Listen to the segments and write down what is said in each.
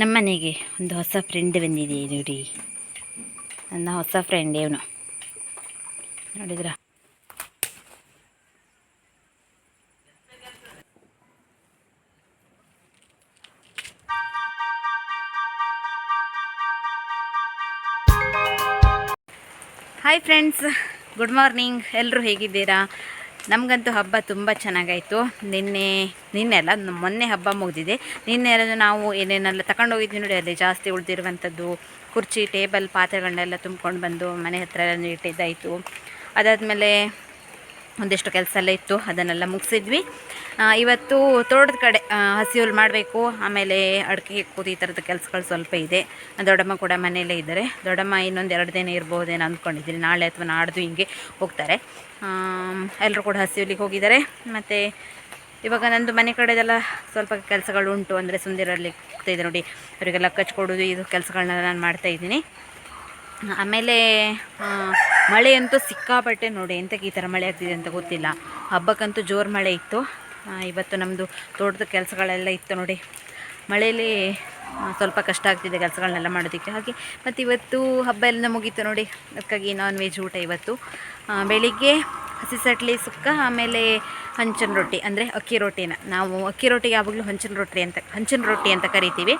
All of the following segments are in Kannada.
ನಮ್ಮ ಮನೆಗೆ ಒಂದು ಹೊಸ ಫ್ರೆಂಡ್ ಬಂದಿದೆ ನೋಡಿ. ನನ್ನ ಹೊಸ ಫ್ರೆಂಡ್ ಇವನು. ನೋಡಿದ್ರ? ಹಾಯ್ ಫ್ರೆಂಡ್ಸ್ ಗುಡ್ ಮಾರ್ನಿಂಗ್ ಎಲ್ಲರೂ ಹೇಗಿದ್ದೀರಾ? ನಮಗಂತೂ ಹಬ್ಬ ತುಂಬ ಚೆನ್ನಾಗಾಯಿತು. ನಿನ್ನೆ ನಿನ್ನೆ ಅಲ್ಲ ಮೊನ್ನೆ ಹಬ್ಬ ಮುಗಿದಿದೆ. ನಿನ್ನೆ ಎಲ್ಲ ನಾವು ಏನೇನೆಲ್ಲ ತಗೊಂಡೋಗಿದ್ವಿ ನೋಡಿ, ಅಲ್ಲಿ ಜಾಸ್ತಿ ಉಳಿದಿರುವಂಥದ್ದು, ಕುರ್ಚಿ, ಟೇಬಲ್ ಪಾತ್ರೆಗಳನ್ನೆಲ್ಲ ತುಂಬ್ಕೊಂಡು ಬಂದು ಮನೆ ಹತ್ರ ಇಟ್ಟಿದ್ದಾಯಿತು ಅದಾದಮೇಲೆ ಒಂದಿಷ್ಟು ಕೆಲಸ ಎಲ್ಲ ಇತ್ತು ಅದನ್ನೆಲ್ಲ ಮುಗಿಸಿದ್ವಿ. ಇವತ್ತು ತೋಟದ ಕಡೆ ಆ, ಹಸಿ ಹುಲ್ಲು ಮಾಡಬೇಕು ಆಮೇಲೆ ಅಡಿಕೆ ಕೂದಿ ಈ ಥರದ ಕೆಲಸಗಳು ಸ್ವಲ್ಪ ಇದೆ. ದೊಡ್ಡಮ್ಮ ಕೂಡ ಮನೆಯಲ್ಲೇ ಇದ್ದಾರೆ. ದೊಡ್ಡಮ್ಮ ಇನ್ನೊಂದು ಎರಡು ದಿನ ಇರ್ಬೋದೇನೋ ಅಂದ್ಕೊಂಡಿದ್ದೀನಿ ನಾಳೆ ಅಥವಾ ನಾಡ್ದು ಹಿಂಗೆ ಹೋಗ್ತಾರೆ. ಎಲ್ಲರೂ ಕೂಡ ಹಸಿ ಹುಲ್ಲಿಗೆ ಹೋಗಿದ್ದಾರೆ. ಮತ್ತು ಇವಾಗ ನಂದು ಮನೆ ಕಡೆದೆಲ್ಲ ಸ್ವಲ್ಪ ಕೆಲಸಗಳು ಉಂಟು. ಅಂದರೆ ಸುಂದಿರಲ್ಲಿ ಇದೆ ನೋಡಿ. ಅವರಿಗೆಲ್ಲ ಕಚ್ಕೊಡೋದು ಇದು ಕೆಲಸಗಳನ್ನೆಲ್ಲ ನಾನು ಮಾಡ್ತಾಯಿದ್ದೀನಿ ಆಮೇಲೆ ಆ, ಮಳೆಯಂತೂ ಸಿಕ್ಕಾಪಟ್ಟೆ ನೋಡಿ ಎಂತಕ್ಕೆ ಈ ಥರ ಮಳೆ ಆಗ್ತಿದೆ ಅಂತ ಗೊತ್ತಿಲ್ಲ. ಹಬ್ಬಕ್ಕಂತೂ ಜೋರು ಮಳೆ ಇತ್ತು. ಇವತ್ತು ನಮ್ಮದು ತೋಟದ ಕೆಲಸಗಳೆಲ್ಲ ಇತ್ತು ನೋಡಿ. ಮಳೆಯಲ್ಲಿ ಸ್ವಲ್ಪ ಕಷ್ಟ ಆಗ್ತಿದೆ ಕೆಲಸಗಳನ್ನೆಲ್ಲ ಮಾಡೋದಕ್ಕೆ. ಹಾಗೆ ಮತ್ತು ಇವತ್ತು ಹಬ್ಬ ಎಲ್ಲ ಮುಗೀತು ನೋಡಿ. ಅದಕ್ಕಾಗಿ ನಾನ್ ವೆಜ್ ಊಟ ಇವತ್ತು. ಬೆಳಿಗ್ಗೆ ಹಸಿ ಸಟ್ಲಿ ಸುಕ್ಕ ಆಮೇಲೆ ಹಂಚಿನ ರೊಟ್ಟಿ ಅಂದರೆ ಅಕ್ಕಿ ರೊಟ್ಟಿನ. ನಾವು ಅಕ್ಕಿ ರೊಟ್ಟಿಗೆ ಯಾವಾಗಲೂ ಹಂಚಿನ ರೊಟ್ಟಿ ಅಂತ ಹಂಚಿನ ರೊಟ್ಟಿ ಅಂತ ಕರಿತೀವಿ.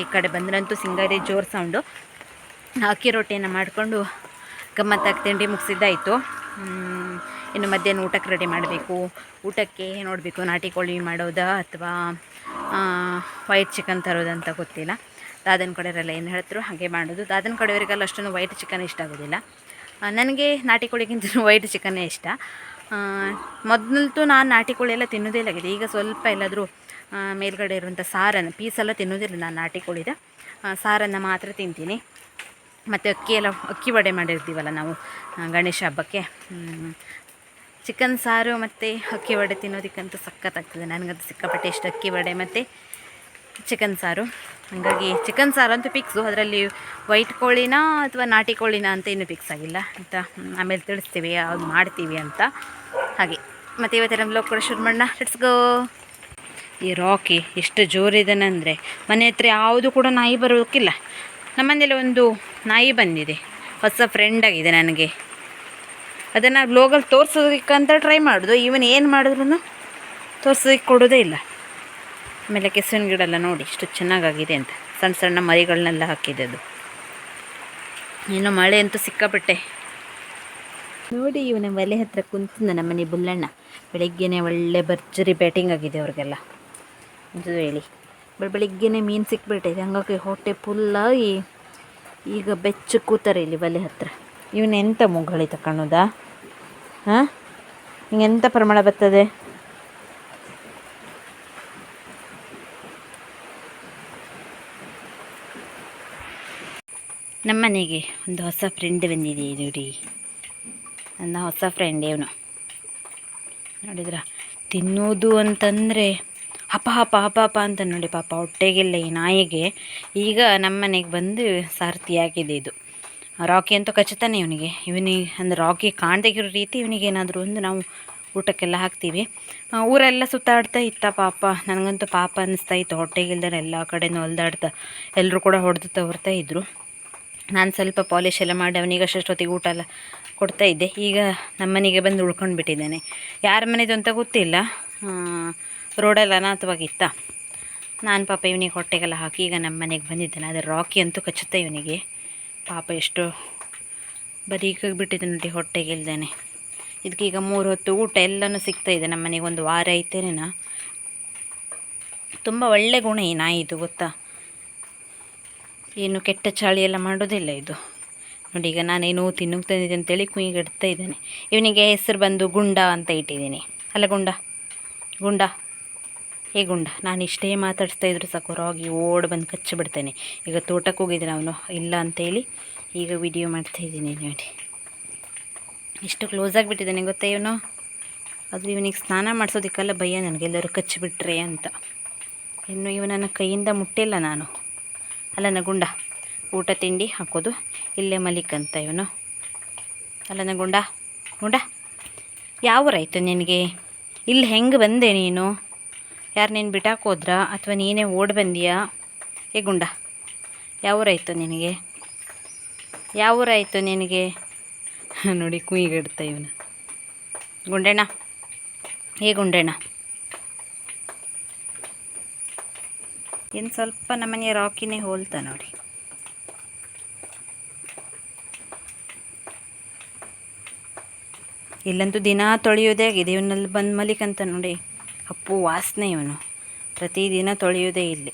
ಈ ಕಡೆ ಬಂದ್ರಂತೂ ಸಿಂಗಾರಿ ಜೋರು ಸೌಂಡು ಅಕ್ಕಿ ರೊಟ್ಟಿಯನ್ನು ಮಾಡಿಕೊಂಡು ಗಮ್ಮತ್ತಾಗಿ ತಿಂಡಿ ಮುಗಿಸಿದ್ದಾಯಿತು. ಇನ್ನು ಮಧ್ಯಾಹ್ನ ಊಟಕ್ಕೆ ರೆಡಿ ಮಾಡಬೇಕು. ಊಟಕ್ಕೆ ನೋಡಬೇಕು, ನಾಟಿ ಕೋಳಿ ಮಾಡೋದಾ ಅಥವಾ ವೈಟ್ ಚಿಕನ್ ತರೋದಂತ ಗೊತ್ತಿಲ್ಲ. ದಾದನ ಕಡೆಯವರೆಲ್ಲ ಏನು ಹೇಳ್ತರು ಹಾಗೆ ಮಾಡೋದು. ದಾದನ ಕಡೆಯವರಿಗೆಲ್ಲ ಅಷ್ಟೊಂದು ವೈಟ್ ಚಿಕನ್ ಇಷ್ಟ ಆಗೋದಿಲ್ಲ. ನನಗೆ ನಾಟಿ ಕೋಳಿಗಿಂತ ವೈಟ್ ಚಿಕನ್ನೇ ಇಷ್ಟ. ಮೊದಲಂತೂ ನಾನು ನಾಟಿ ಕೋಳಿ ಎಲ್ಲ ತಿನ್ನೋದೇ ಇಲ್ಲ ಈಗ ಸ್ವಲ್ಪ ಎಲ್ಲಾದರೂ ಮೇಲ್ಗಡೆ ಇರುವಂಥ ಸಾರನ್ನು ಪೀಸೆಲ್ಲ ತಿನ್ನೋದಿಲ್ಲ ನಾನು ನಾಟಿ ಕೋಳಿದ. ಸಾರನ್ನು ಮಾತ್ರ ತಿಂತೀನಿ. ಮತ್ತು ಅಕ್ಕಿ ಎಲ್ಲ, ಅಕ್ಕಿ ವಡೆ ಮಾಡಿರ್ತೀವಲ್ಲ ನಾವು ಗಣೇಶ ಹಬ್ಬಕ್ಕೆ. ಚಿಕನ್ ಸಾರು ಮತ್ತು ಅಕ್ಕಿ ವಡೆ ತಿನ್ನೋದಕ್ಕಂತೂ ಸಖತ್ತಾಗ್ತದೆ. ನನಗಂತೂ ಸಿಕ್ಕಾಪಟ್ಟೆ ಇಷ್ಟ ಅಕ್ಕಿ ವಡೆ ಮತ್ತು ಚಿಕನ್ ಸಾರು. ಹಾಗಾಗಿ ಚಿಕನ್ ಸಾರು ಅಂತೂ ಫಿಕ್ಸು ಅದರಲ್ಲಿ ವೈಟ್ ಕೋಳಿನ ಅಥವಾ ನಾಟಿ ಕೋಳಿನ ಅಂತ ಇನ್ನೂ ಫಿಕ್ಸ್ ಆಗಿಲ್ಲ. ಅಂತ ಆಮೇಲೆ ತಿಳಿಸ್ತೀವಿ, ಯಾವ್ದು ಮಾಡ್ತೀವಿ ಅಂತ. ಹಾಗೆ. ಮತ್ತು ಇವತ್ತಿನ ಬ್ಲಾಗ್ ಕೂಡ ಶುರು ಮಾಡೋಣ. ಲೆಟ್ಸ್ ಗೋ ಈ ರಾಕಿ ಎಷ್ಟು ಜೋರಿದನಂದರೆ ಮನೆ ಹತ್ರ ಯಾವುದು ಕೂಡ ನಾಯಿ ಬರೋಕ್ಕಿಲ್ಲ ನಮ್ಮನೇಲಿ ಒಂದು ನಾಯಿ ಬಂದಿದೆ. ಹೊಸ ಫ್ರೆಂಡ್ ಆಗಿದೆ ನನಗೆ. ಅದನ್ನು ಬ್ಲೋಗಲ್ಲಿ ತೋರಿಸೋದಕ್ಕಂತ ಟ್ರೈ ಮಾಡೋದು. ಇವನ್ ಏನು ಮಾಡಿದ್ರು ತೋರ್ಸೋದಕ್ಕೆ ಕೊಡೋದೇ ಇಲ್ಲ. ಆಮೇಲೆ ಕೆಸುವಿನ ಗಿಡ ಎಲ್ಲ ನೋಡಿ, ಇಷ್ಟು ಚೆನ್ನಾಗಾಗಿದೆ ಅಂತ. ಸಣ್ಣ ಸಣ್ಣ ಮರಿಗಳನ್ನೆಲ್ಲ ಹಾಕಿದೆ ಅದು. ಇನ್ನು ಮಳೆ ಅಂತೂ ಸಿಕ್ಕಾಪಟ್ಟೆ. ನೋಡಿ, ಇವನ ಒಲೆ ಹತ್ರ ಕುಂತಿದ್ದ ನಮ್ಮನೆ ಬುಲ್ಲಣ್ಣ. ಬೆಳಿಗ್ಗೆನೆ ಒಳ್ಳೆ ಭರ್ಜರಿ ಬ್ಯಾಟಿಂಗ್ ಆಗಿದೆ ಅವ್ರಿಗೆಲ್ಲ. ಅಂತ ಹೇಳಿ. ಬೆಳ ಬೆಳಿಗ್ಗೆನೆ ಮೀನು ಸಿಕ್ಬಿಟ್ಟಿದೆ. ಹಂಗಾಗಿ ಹೊಟ್ಟೆ ಫುಲ್ಲಾಗಿ ಈಗ ಬೆಚ್ಚ ಕೂತಾರೆ ಇಲ್ಲಿ ಒಲೆ ಹತ್ರ. ಇವನು ಎಂತ ಮುಗಳಿ ತಗೊಳೋದಾ ಹಾಂ? ಹಿಂಗೆ ಎಂಥ ಪರಿಮಳ ಬರ್ತದೆ? ನಮ್ಮನೆಗೆ ಒಂದು ಹೊಸ ಫ್ರೆಂಡ್ ಬಂದಿದೆ ನೋಡಿ. ನನ್ನ ಹೊಸ ಫ್ರೆಂಡ್ ಇವನು. ನೋಡಿದ್ರ? ತಿನ್ನೋದು ಅಂತಂದರೆ ಹಪ ಹಪ ಹಪ ಹಪ ಅಂತ ನೋಡಿ ಪಾಪ ಹೊಟ್ಟೆಗೆಲ್ಲ ಈ ನಾಯಿಗೆ ಈಗ ನಮ್ಮನೆಗೆ ಬಂದು ಸಾರ್ಥಿಯಾಗಿದೆ ಇದು. ರಾಕಿ ಅಂತೂ ಕಚ್ಚುತ್ತಾನೆ ಇವನಿಗೆ. ಇವನಿಗೆ ಅಂದರೆ ರಾಕಿ ಕಾಣ್ದಾಗಿರೋ ರೀತಿ ಇವನಿಗೆ ಏನಾದರೂ ಒಂದು ನಾವು ಊಟಕ್ಕೆಲ್ಲ ಹಾಕ್ತೀವಿ. ಊರೆಲ್ಲ ಸುತ್ತಾಡ್ತಾ ಇತ್ತ ಪಾಪ. ನನಗಂತೂ ಪಾಪ ಅನ್ನಿಸ್ತಾ ಇತ್ತು. ಎಲ್ಲ ಕಡೆನೂ ಹೊಲ್ದಾಡ್ತಾ ಎಲ್ಲರೂ ಕೂಡ ಹೊಡೆದು ತವರ್ತಾ ಇದ್ದರು ನಾನು ಸ್ವಲ್ಪ ಪಾಲಿಶ್ ಎಲ್ಲ ಮಾಡಿ ಅವನಿಗೆ ಅಷ್ಟೊತ್ತಿಗೆ ಊಟ ಎಲ್ಲ ಕೊಡ್ತಾ ಇದ್ದೆ. ಈಗ ನಮ್ಮನೆಗೆ ಬಂದು ಉಳ್ಕೊಂಡು ಬಿಟ್ಟಿದ್ದೇನೆ ಯಾರ ಮನೆಯದು ಅಂತ ಗೊತ್ತಿಲ್ಲ. ರೋಡಲ್ಲಿ ಅನಾಥವಾಗಿತ್ತ? ನಾನು ಪಾಪ ಇವನಿಗೆ ಹೊಟ್ಟೆಗೆಲ್ಲ ಹಾಕಿ ಈಗ ನಮ್ಮ ಮನೆಗೆ ಬಂದಿದ್ದಾನೆ. ಆದರೆ ರಾಕಿ ಅಂತೂ ಕಚ್ಚುತ್ತೆ ಇವನಿಗೆ. ಪಾಪ ಎಷ್ಟು ಬರೀಕಾಗಿ ಬಿಟ್ಟಿದೆ ನೋಡಿ ಹೊಟ್ಟೆಗೆ ಇಲ್ದೇನೆ. ಇದಕ್ಕೀಗ ಮೂರು ಹೊತ್ತು ಊಟ ಎಲ್ಲನೂ ಸಿಗ್ತಾ ಇದೆ. ನಮ್ಮ ಮನೆಗೆ ಒಂದು ವಾರ ಐತೇನೇನ? ತುಂಬ ಒಳ್ಳೆ ಗುಣ ಈ ನಾಯಿದು ಗೊತ್ತಾ? ಏನು ಕೆಟ್ಟ ಚಾಳಿ ಎಲ್ಲ ಮಾಡೋದಿಲ್ಲ ಇದು. ನೋಡಿ, ಈಗ ನಾನೇನು ತಿನ್ನೋಕೆ ತಂದಿದ್ದೆ ಅಂತೇಳಿ ಕುಯ್ಗಿಡ್ತಾ ಇದ್ದೇನೆ. ಇವನಿಗೆ ಹೆಸರು ಬಂದು ಗುಂಡ ಅಂತ ಇಟ್ಟಿದ್ದೀನಿ. ಅಲ್ಲ, ಗುಂಡ. ಗುಂಡ. ಹೇ ಗುಂಡ, ನಾನು ಇಷ್ಟೇ ಮಾತಾಡಿಸ್ತಾ ಇದ್ರು ಸಾಕು, ರಾಗಿ ಓಡ್ ಬಂದು ಕಚ್ಚಿಬಿಡ್ತೇನೆ ಈಗ ತೋಟಕ್ಕೆ ಹೋಗಿದ್ದೀನಿ ಅವನು ಇಲ್ಲ ಅಂತೇಳಿ ಈಗ ವಿಡಿಯೋ ಮಾಡ್ತಾ ಇದ್ದೀನಿ ನೋಡಿ. ಇಷ್ಟು ಕ್ಲೋಸ್ ಆಗಿಬಿಟ್ಟಿದ್ದಾನೆ, ಗೊತ್ತಾ ಇವನು? ಅದು ಇವನಿಗೆ ಸ್ನಾನ ಮಾಡಿಸೋದಕ್ಕೆಲ್ಲ ಭಯ ನನಗೆಲ್ಲರೂ ಕಚ್ಚಿಬಿಟ್ರೆ ಅಂತ. ಇನ್ನು ಇವನನ್ನು ಕೈಯಿಂದ ಮುಟ್ಟಿಲ್ಲ ನಾನು. ಅಲ್ಲನ ಗುಂಡ, ಊಟ ತಿಂಡಿ ಹಾಕೋದು, ಇಲ್ಲೇ ಮಲಿಕ್ ಅಂತ ಇವನು. ಅಲ್ಲನ ಗುಂಡ ಗುಂಡ, ಯಾವ ರೈತ ನಿನಗೆ? ಇಲ್ಲಿ ಹೆಂಗೆ ಬಂದೆ ನೀನು? ಯಾರು ನೀನು ಬಿಟ್ಟಾಕೋದ್ರಾ ಅಥವಾ ನೀನೇ ಓಡಿ ಬಂದಿಯಾ? ಏ ಗುಂಡ, ಯಾವ ಊರಾಯಿತು ನಿನಗೆ? ಯಾವ ಊರಾಯಿತು ನಿನಗೆ? ನೋಡಿ, ಕುಯ್ಗಿಡ್ತ ಇವನು. ಗುಂಡಣ್ಣ, ಏ ಗುಂಡಣ್ಣ. ಇನ್ನು ಸ್ವಲ್ಪ ನಮ್ಮನೆ ರಾಕಿನೇ ಹೋಲ್ತ ನೋಡಿ. ಇಲ್ಲಂತೂ ದಿನ ತೊಳೆಯೋದೇ ಆಗಿದೆ, ಇವನಲ್ಲಿ ಬಂದು ಮಲಿಕಂತ ನೋಡಿ. ಅಪ್ಪು ವಾಸನೆ ಇವನು. ಪ್ರತಿದಿನ ತೊಳೆಯುವುದೇ ಇಲ್ಲಿ.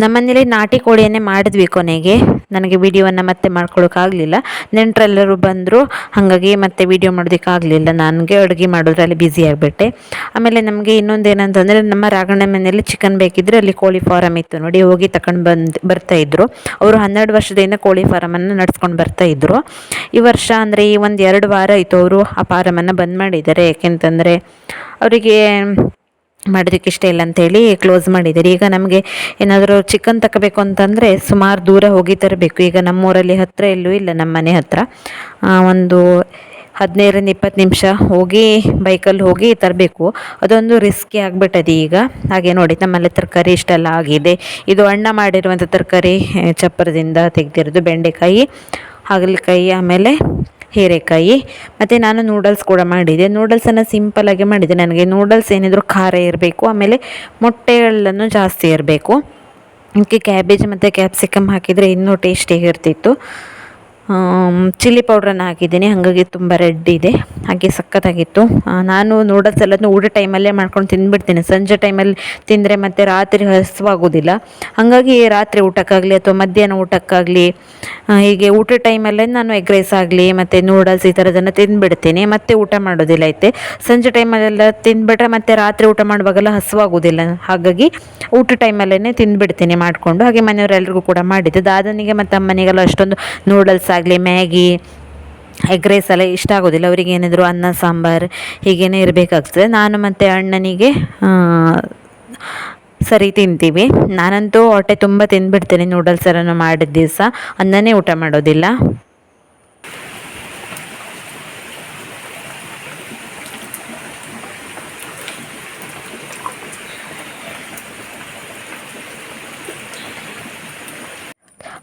ನಮ್ಮನೇಲಿ ನಾಟಿ ಕೋಳಿಯನ್ನೇ ಮಾಡಿದ್ವಿ ಕೊನೆಗೆ. ನನಗೆ ವಿಡಿಯೋವನ್ನು ಮತ್ತೆ ಮಾಡ್ಕೊಳ್ಳೋಕ್ಕಾಗಲಿಲ್ಲ ನೆಂಟರೆಲ್ಲರೂ ಬಂದರು, ಹಾಗಾಗಿ ಮತ್ತೆ ವಿಡಿಯೋ ಮಾಡೋದಕ್ಕಾಗಲಿಲ್ಲ. ನನಗೆ ಅಡುಗೆ ಮಾಡೋದ್ರಲ್ಲಿ ಬ್ಯುಸಿ ಆಗಿಬಿಟ್ಟೆ. ಆಮೇಲೆ ನಮಗೆ ಇನ್ನೊಂದು ಏನಂತಂದರೆ ನಮ್ಮ ರಾಗಣ್ಣ ಮನೆಯಲ್ಲಿ ಚಿಕನ್ ಬೇಕಿದ್ದರೆ ಅಲ್ಲಿ ಕೋಳಿ ಫಾರಮ್ ಇತ್ತು ನೋಡಿ, ಹೋಗಿ ತಗೊಂಡು ಬಂದು ಬರ್ತಾಯಿದ್ರು ಅವರು ಹನ್ನೆರಡು ವರ್ಷದಿಂದ ಕೋಳಿ ಫಾರಮನ್ನು ನಡೆಸ್ಕೊಂಡು ಬರ್ತಾಯಿದ್ರು ಈ ವರ್ಷ ಅಂದರೆ ಈ ಒಂದು ಎರಡು ವಾರ ಆಯಿತು ಅವರು ಆ ಫಾರಮನ್ನು ಬಂದ್ ಮಾಡಿದ್ದಾರೆ. ಯಾಕೆಂತಂದರೆ, ಅವರಿಗೆ ಮಾಡೋದಕ್ಕೆ ಇಷ್ಟ ಇಲ್ಲ ಅಂತೇಳಿ ಕ್ಲೋಸ್ ಮಾಡಿದ್ದಾರೆ. ಈಗ ನಮಗೆ ಏನಾದರೂ ಚಿಕನ್ ತಗೋಬೇಕು ಅಂತಂದರೆ ಸುಮಾರು ದೂರ ಹೋಗಿ ತರಬೇಕು. ಈಗ ನಮ್ಮೂರಲ್ಲಿ ಹತ್ತಿರ ಎಲ್ಲೂ ಇಲ್ಲ, ನಮ್ಮ ಮನೆ ಹತ್ತಿರ ಒಂದು ಹದಿನೈದರಿಂದ ಇಪ್ಪತ್ತು ನಿಮಿಷ ಹೋಗಿ ಬೈಕಲ್ಲಿ ಹೋಗಿ ತರಬೇಕು. ಅದೊಂದು ರಿಸ್ಕಿ ಆಗಿಬಿಟ್ಟದೆ ಈಗ. ಹಾಗೆ ನೋಡಿ, ನಮ್ಮಲ್ಲಿ ತರಕಾರಿ ಇಷ್ಟೆಲ್ಲ ಆಗಿದೆ. ಇದು ಅಣ್ಣ ಮಾಡಿರುವಂಥ ತರಕಾರಿ ಚಪ್ಪರದಿಂದ ತೆಗೆದಿರೋದು ಬೆಂಡೆಕಾಯಿ, ಹಾಗಲಕಾಯಿ ಆಮೇಲೆ ಹೀರೆಕಾಯಿ. ಮತ್ತು ನಾನು ನೂಡಲ್ಸ್ ಕೂಡ ಮಾಡಿದೆ. ನೂಡಲ್ಸನ್ನು ಸಿಂಪಲಾಗಿ ಮಾಡಿದೆ. ನನಗೆ ನೂಡಲ್ಸ್ ಏನಿದ್ರು ಖಾರ ಇರಬೇಕು, ಆಮೇಲೆ ಮೊಟ್ಟೆಗಳನ್ನು ಜಾಸ್ತಿ ಇರಬೇಕು. ಅದಕ್ಕೆ ಕ್ಯಾಬೇಜ್ ಮತ್ತು ಕ್ಯಾಪ್ಸಿಕಮ್ ಹಾಕಿದರೆ ಇನ್ನೂ ಟೇಸ್ಟಿಯಾಗಿರ್ತಿತ್ತು ಚಿಲ್ಲಿ ಪೌಡ್ರನ್ನು ಹಾಕಿದ್ದೀನಿ. ಹಾಗಾಗಿ ತುಂಬ ರೆಡ್ ಇದೆ. ಹಾಗೆ ಸಖತ್ತಾಗಿತ್ತು. ನಾನು ನೂಡಲ್ಸ್ ಎಲ್ಲದನ್ನೂ ಊಟ ಟೈಮಲ್ಲೇ ಮಾಡ್ಕೊಂಡು ತಿಂದುಬಿಡ್ತೀನಿ ಸಂಜೆ ಟೈಮಲ್ಲಿ ತಿಂದರೆ ಮತ್ತು ರಾತ್ರಿ ಹಸಿವಾಗೋದಿಲ್ಲ. ಹಾಗಾಗಿ ರಾತ್ರಿ ಊಟಕ್ಕಾಗಲಿ ಅಥವಾ ಮಧ್ಯಾಹ್ನ ಊಟಕ್ಕಾಗಲಿ ಹೀಗೆ ಊಟ ಟೈಮಲ್ಲೇ ನಾನು ಎಗ್ ರೈಸ್ ಆಗಲಿ, ಮತ್ತು ನೂಡಲ್ಸ್ ಈ ಥರದನ್ನು ತಿಂದುಬಿಡ್ತೀನಿ ಮತ್ತೆ ಊಟ ಮಾಡೋದಿಲ್ಲ ಐತೆ. ಸಂಜೆ ಟೈಮಲ್ಲೆಲ್ಲ ತಿಂದುಬಿಟ್ರೆ ಮತ್ತೆ ರಾತ್ರಿ ಊಟ ಮಾಡುವಾಗೆಲ್ಲ ಹಸಿವಾಗೋದಿಲ್ಲ. ಹಾಗಾಗಿ ಊಟ ಟೈಮಲ್ಲೇ ತಿಂದುಬಿಡ್ತೀನಿ ಮಾಡಿಕೊಂಡು. ಹಾಗೆ ಮನೆಯವರೆಲ್ಲರಿಗೂ ಕೂಡ ಮಾಡಿದ್ದೆ. ದಾದನಿಗೆ ಮತ್ತು ಅಮ್ಮನಿಗೆಲ್ಲ ಅಷ್ಟೊಂದು ನೂಡಲ್ಸ್ ಆಗಲಿ, ಮ್ಯಾಗಿ, ಎಗ್ ರೈಸ್ ಎಲ್ಲ ಇಷ್ಟ ಆಗೋದಿಲ್ಲ. ಅವರಿಗೆ ಏನಿದ್ರು ಅನ್ನ, ಸಾಂಬಾರು ಹೀಗೇನೇ ಇರಬೇಕಾಗ್ತದೆ. ನಾನು ಮತ್ತು ಅಣ್ಣನಿಗೆ ಸರಿ ತಿಂತೀವಿ. ನಾನಂತೂ ಹೊಟ್ಟೆ ತುಂಬ ತಿಂದುಬಿಡ್ತೀನಿ ನೂಡಲ್ಸ್ ಎಲ್ಲ ಮಾಡಿದ ದಿವಸ. ಅನ್ನನೇ ಊಟ ಮಾಡೋದಿಲ್ಲ.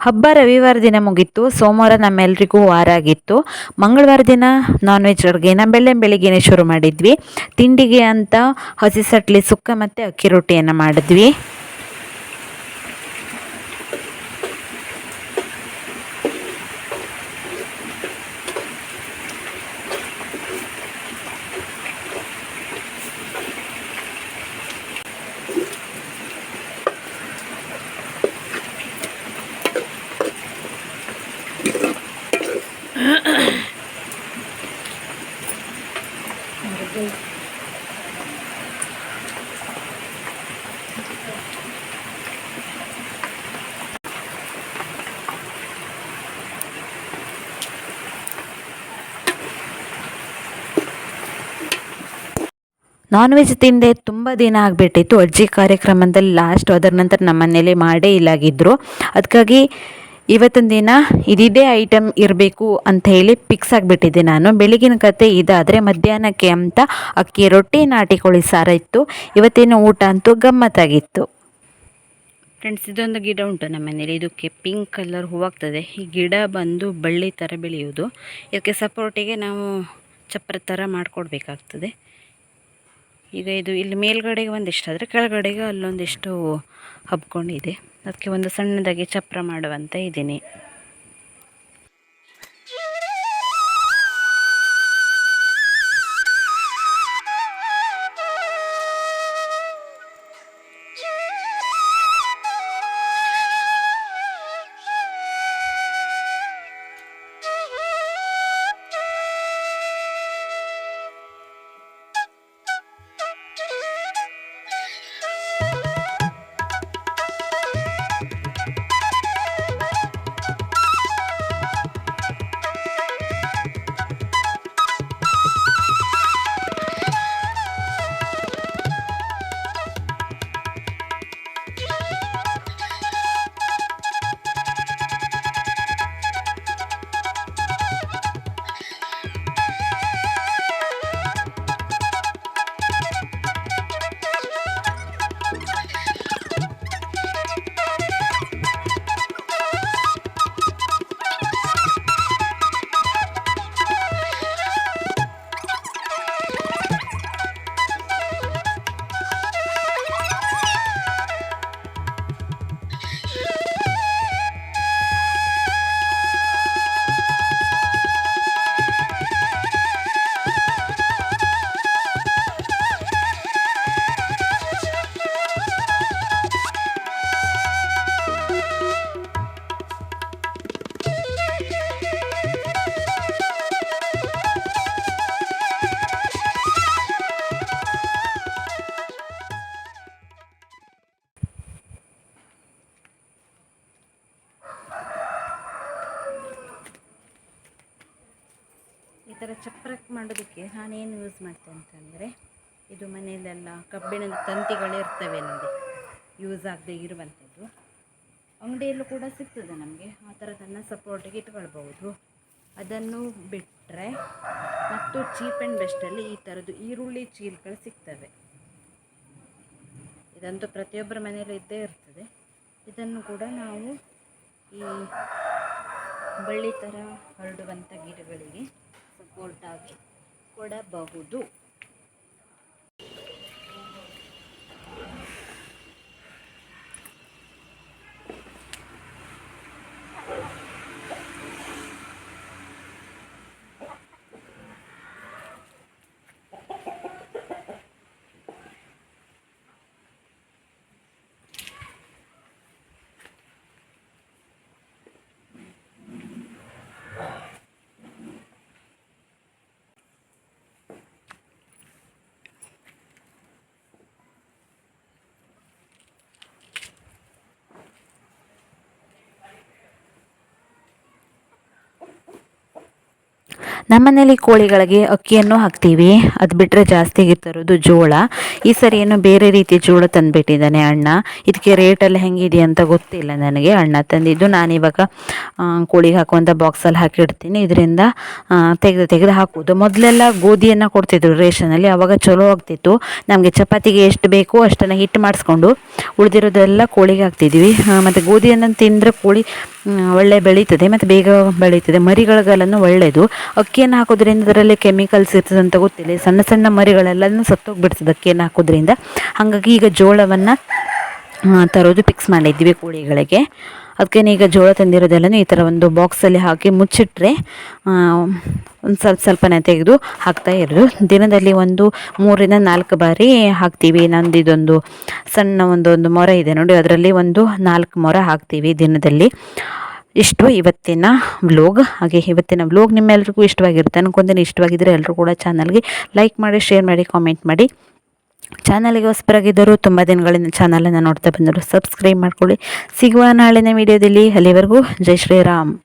ಹಬ್ಬ ರವಿವಾರ ದಿನ ಮುಗೀತು ಸೋಮವಾರ ನಮ್ಮೆಲ್ರಿಗೂ ವಾರ ಆಗಿತ್ತು ಮಂಗಳವಾರ ದಿನ ನಾನ್ ವೆಜ್ ಅಡುಗೆನ ಬೆಳ್ಳೆ ಬೆಳಿಗ್ಗೆನೇ ಶುರು ಮಾಡಿದ್ವಿ. ತಿಂಡಿಗೆ ಅಂತ ಹಸಿ ಸಟ್ಲಿ, ಸುಕ್ಕ ಮತ್ತು ಅಕ್ಕಿ ರೊಟ್ಟಿಯನ್ನು ಮಾಡಿದ್ವಿ. ನಾನ್ ವೆಜ್ ತಿಂದೆ ತುಂಬ ದಿನ ಆಗಿಬಿಟ್ಟಿತ್ತು. ಅಜ್ಜಿ ಕಾರ್ಯಕ್ರಮದಲ್ಲಿ ಲಾಸ್ಟ್ ಅದರ ನಂತರ ನಮ್ಮ ಮನೇಲಿ ಮಾಡೇ ಇಲ್ಲಾಗಿದ್ದರು ಅದಕ್ಕಾಗಿ ಇವತ್ತಿನ ದಿನ ಇದಿದೇ ಐಟಮ್ ಇರಬೇಕು ಅಂತ ಹೇಳಿ ಫಿಕ್ಸ್ ಆಗಿಬಿಟ್ಟಿದ್ದೆ ನಾನು. ಬೆಳಗಿನ ಕತೆ ಇದಾದರೆ ಮಧ್ಯಾಹ್ನಕ್ಕೆ ಅಂತ ಅಕ್ಕಿ ರೊಟ್ಟಿ ನಾಟಿ ಕೋಳಿ ಸಾರ ಇತ್ತು. ಇವತ್ತಿನ ಊಟ ಅಂತೂ ಗಮ್ಮತ್ತಾಗಿತ್ತು. ಫ್ರೆಂಡ್ಸ್ ಇದೊಂದು ಗಿಡ ಉಂಟು ನಮ್ಮ ಮನೇಲಿ ಇದಕ್ಕೆ ಪಿಂಕ್ ಕಲರ್ ಹೂವಾಗ್ತದೆ. ಈ ಗಿಡ ಬಂದು ಬಳ್ಳಿ ಥರ ಬೆಳೆಯುವುದು. ಇದಕ್ಕೆ ಸಪೋರ್ಟಿಗೆ ನಾವು ಚಪ್ಪರ ಥರ ಮಾಡಿಕೊಡ್ಬೇಕಾಗ್ತದೆ. ಈಗ ಇದು ಇಲ್ಲಿ ಮೇಲ್ಗಡೆಗೆ ಒಂದಿಷ್ಟು, ಆದರೆ ಕೆಳಗಡೆಗೆ ಅಲ್ಲೊಂದಿಷ್ಟು ಹಬ್ಕೊಂಡಿದೆ. ಅದಕ್ಕೆ ಒಂದು ಸಣ್ಣದಾಗಿ ಚಪ್ರ ಮಾಡುವಂತ ಇದ್ದೀನಿ. ಚಪ್ರಕ್ಕೆ ಮಾಡೋದಕ್ಕೆ ನಾನೇನು ಯೂಸ್ ಮಾಡ್ತೇನೆ ಅಂತಂದರೆ ಇದು ಮನೆಯಲ್ಲೆಲ್ಲ ಕಬ್ಬಿಣದ ತಂತಿಗಳು ಇರ್ತವೆ ನೋಡಿ, ಯೂಸ್ ಆಗದೆ ಇರುವಂಥದ್ದು. ಅಂಗಡಿಯಲ್ಲೂ ಕೂಡ ಸಿಗ್ತದೆ ನಮಗೆ, ಆ ಥರದನ್ನು ಸಪೋರ್ಟಿಗೆ ಇಟ್ಕೊಳ್ಬೋದು ಅದನ್ನು ಬಿಟ್ಟರೆ ಮತ್ತು ಚೀಪ್ ಆ್ಯಂಡ್ ಬೆಸ್ಟಲ್ಲಿ ಈ ಥರದ್ದು ಈರುಳ್ಳಿ ಚೀಲ್ಗಳು ಸಿಗ್ತವೆ. ಇದಂತೂ ಪ್ರತಿಯೊಬ್ಬರ ಮನೆಯಲ್ಲೂ ಇದ್ದೇ ಇರ್ತದೆ. ಇದನ್ನು ಕೂಡ ನಾವು ಈ ಬಳ್ಳಿ ಥರ ಹರಡುವಂಥ ಗಿಡಗಳಿಗೆ ಸಪೋರ್ಟಾಗಿ ಕೊಡಬಹುದು. ನಮ್ಮನೇಲಿ ಕೋಳಿಗಳಿಗೆ ಅಕ್ಕಿಯನ್ನು ಹಾಕ್ತೀವಿ. ಅದು ಬಿಟ್ಟರೆ ಜಾಸ್ತಿ ತರೋದು ಜೋಳ. ಈ ಸರಿ ಏನು ಬೇರೆ ರೀತಿ ಜೋಳ ತಂದುಬಿಟ್ಟಿದ್ದಾನೆ ಅಣ್ಣ. ಇದಕ್ಕೆ ರೇಟಲ್ಲಿ ಹೆಂಗಿದೆ ಅಂತ ಗೊತ್ತಿಲ್ಲ ನನಗೆ. ಅಣ್ಣ ತಂದಿದ್ದು ನಾನಿವಾಗ ಕೋಳಿಗೆ ಹಾಕುವಂಥ ಬಾಕ್ಸಲ್ಲಿ ಹಾಕಿಡ್ತೀನಿ. ಇದರಿಂದ ತೆಗೆದು ತೆಗೆದು ಹಾಕುವುದು. ಮೊದಲೆಲ್ಲ ಗೋಧಿಯನ್ನು ಕೊಡ್ತಿದ್ರು ರೇಷನಲ್ಲಿ ಅವಾಗ ಚಲೋ ಆಗ್ತಿತ್ತು. ನಮಗೆ ಚಪಾತಿಗೆ ಎಷ್ಟು ಬೇಕೋ ಅಷ್ಟನ್ನು ಹಿಟ್ಟು ಮಾಡಿಸ್ಕೊಂಡು ಉಳಿದಿರೋದೆಲ್ಲ ಕೋಳಿಗೆ ಹಾಕ್ತಿದ್ವಿ. ಮತ್ತು ಗೋಧಿಯನ್ನು ತಿಂದರೆ ಕೋಳಿ ಒಳ್ಳೆ ಬೆಳೀತದೆ, ಮತ್ತು ಬೇಗ ಬೆಳೀತದೆ. ಮರಿಗಳಿಗೆಲ್ಲನೂ ಒಳ್ಳೆಯದು ಅಕ್ಕಿಯನ್ನು ಹಾಕೋದ್ರಿಂದ ಅದರಲ್ಲಿ ಕೆಮಿಕಲ್ಸ್ ಇರ್ತದೆ ಅಂತ ಗೊತ್ತಿಲ್ಲ. ಸಣ್ಣ ಸಣ್ಣ ಮರಿಗಳೆಲ್ಲನೂ ಸತ್ತೋಗ್ಬಿಡ್ತದೆ ಅಕ್ಕಿಯನ್ನು ಹಾಕೋದ್ರಿಂದ. ಹಾಗಾಗಿ ಈಗ ಜೋಳವನ್ನು ತರೋದು ಫಿಕ್ಸ್ ಮಾಡಿದ್ವಿ ಕೋಳಿಗಳಿಗೆ. ಅದಕ್ಕೆ ಈಗ ಜೋಳ ತಂದಿರೋದೆಲ್ಲನೂ ಈ ಥರ ಒಂದು ಬಾಕ್ಸಲ್ಲಿ ಹಾಕಿ ಮುಚ್ಚಿಟ್ರೆ ಒಂದು ಸ್ವಲ್ಪ ಸ್ವಲ್ಪನೇ ತೆಗೆದು ಹಾಕ್ತಾ ಇರೋದು. ದಿನದಲ್ಲಿ ಒಂದು ಮೂರಿಂದ ನಾಲ್ಕು ಬಾರಿ ಹಾಕ್ತೀವಿ. ನಂದು ಇದೊಂದು ಸಣ್ಣ ಒಂದು ಮೊರ ಇದೆ ನೋಡಿ, ಅದರಲ್ಲಿ ಒಂದು ನಾಲ್ಕು ಮೊರ ಹಾಕ್ತೀವಿ ದಿನದಲ್ಲಿ. ಇಷ್ಟು ಇವತ್ತಿನ ವ್ಲೋಗ್ ಹಾಗೆ ಇವತ್ತಿನ ವ್ಲೋಗ್ ನಿಮ್ಮೆಲ್ರಿಗೂ ಇಷ್ಟವಾಗಿರುತ್ತೆ. ಅನ್ಕೊಂತೀನಿ ಇಷ್ಟವಾಗಿದ್ದರೆ ಎಲ್ಲರೂ ಕೂಡ ಚಾನಲ್ಗೆ ಲೈಕ್ ಮಾಡಿ ಶೇರ್ ಮಾಡಿ ಕಾಮೆಂಟ್ ಮಾಡಿ. ಚಾನಲ್ಗೆ ಹೊಸಬರಾಗಿದ್ದರು ತುಂಬ ದಿನಗಳಿಂದ ಚಾನಲನ್ನು ನೋಡ್ತಾ ಬಂದರು ಸಬ್ಸ್ಕ್ರೈಬ್ ಮಾಡಿಕೊಳ್ಳಿ. ಸಿಗುವ ನಾಳಿನ ವಿಡಿಯೋದಲ್ಲಿ ಅಲ್ಲಿವರೆಗೂ. ಜೈ ಶ್ರೀರಾಮ್.